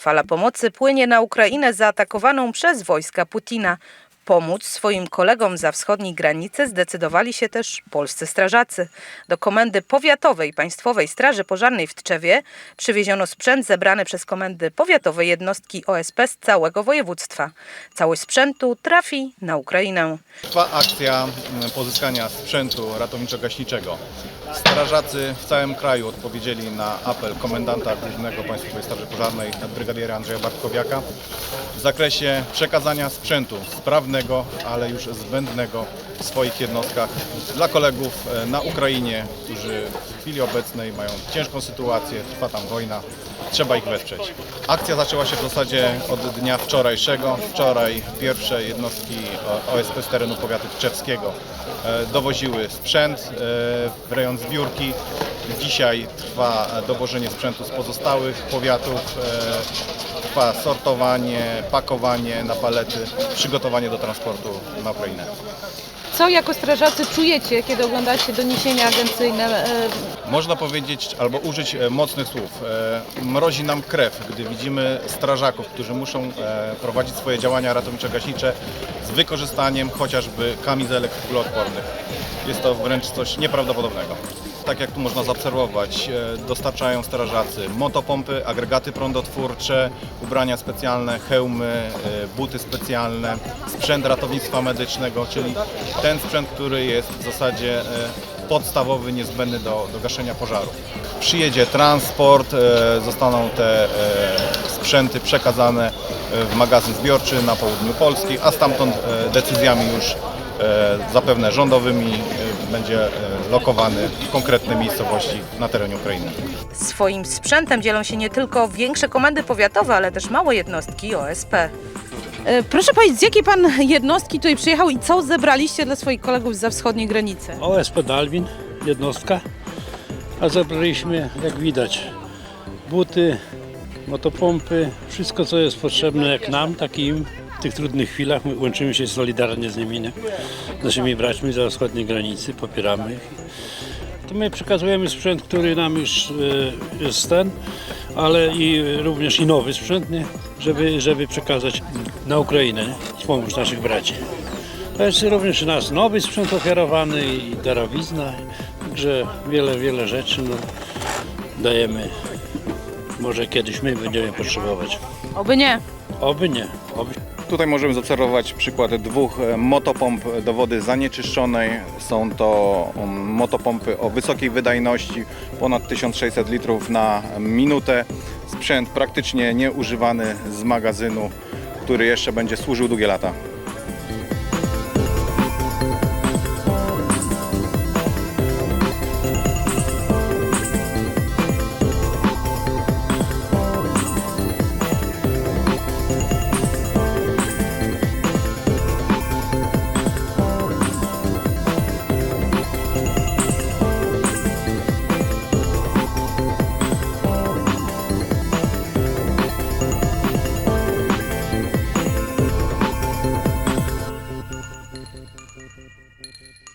Fala pomocy płynie na Ukrainę zaatakowaną przez wojska Putina. Pomóc swoim kolegom za wschodniej granicy zdecydowali się też polscy strażacy. Do Komendy Powiatowej Państwowej Straży Pożarnej w Tczewie przywieziono sprzęt zebrany przez Komendy Powiatowej jednostki OSP z całego województwa. Całość sprzętu trafi na Ukrainę. Trwa akcja mm, pozyskania sprzętu ratowniczo-gaśniczego. Strażacy w całym kraju odpowiedzieli na apel komendanta głównego Państwowej Straży Pożarnej brygadiera Andrzeja Bartkowiaka w zakresie przekazania sprzętu sprawnego, ale już zbędnego w swoich jednostkach dla kolegów e, na Ukrainie, którzy w chwili obecnej mają ciężką sytuację, trwa tam wojna, trzeba ich wesprzeć. Akcja zaczęła się w zasadzie od dnia wczorajszego. Wczoraj pierwsze jednostki OSP z terenu powiatu tczewskiego e, dowoziły sprzęt e, w rejon zbiórki. Dzisiaj trwa dowożenie sprzętu z pozostałych powiatów. Trwa sortowanie, pakowanie na palety, przygotowanie do transportu na Ukrainę. Co jako strażacy czujecie, kiedy oglądacie doniesienia agencyjne? e, Można powiedzieć albo użyć e, mocnych słów. E, Mrozi nam krew, gdy widzimy strażaków, którzy muszą prowadzić swoje działania ratowniczo-gaśnicze z wykorzystaniem chociażby kamizelek kuloodpornych. Jest to wręcz coś nieprawdopodobnego. Tak jak tu można zaobserwować, e, dostarczają strażacy motopompy, agregaty prądotwórcze, ubrania specjalne, hełmy, e, buty specjalne, sprzęt ratownictwa medycznego, czyli ten sprzęt, który jest w zasadzie e, podstawowy, niezbędny do, do gaszenia pożaru. Przyjedzie transport, zostaną te sprzęty przekazane w magazyn zbiorczy na południu Polski, a stamtąd decyzjami już zapewne rządowymi będzie e, lokowany w konkretnej miejscowości na terenie Ukrainy. Swoim sprzętem dzielą się nie tylko większe komendy powiatowe, ale też małe jednostki OSP. e, Proszę powiedzieć, z jakiej pan jednostki tutaj przyjechał i co zebraliście dla swoich kolegów za wschodniej granicy? OSP Dalwin, jednostka, a zebraliśmy, jak widać, buty, motopompy, wszystko co jest potrzebne jak nam, tak i im w tych trudnych chwilach. My łączymy się solidarnie z nimi, nie? z naszymi braćmi za wschodniej granicy, popieramy ich. To my przekazujemy sprzęt, który nam już e, jest ten, ale i również i nowy sprzęt, nie? Żeby, żeby przekazać na Ukrainę, nie? wspomóc naszych braci. To jest również nas nowy sprzęt ofiarowany i darowizna, także wiele, wiele rzeczy no, dajemy. Może kiedyś my będziemy potrzebować. Oby nie. Oby nie. Oby. Tutaj możemy zaobserwować przykład dwóch e, motopomp do wody zanieczyszczonej. Są to um, motopompy o wysokiej wydajności, ponad 1600 litrów na minutę. Sprzęt praktycznie nieużywany z magazynu, który jeszcze będzie służył długie lata. フフフフフフ。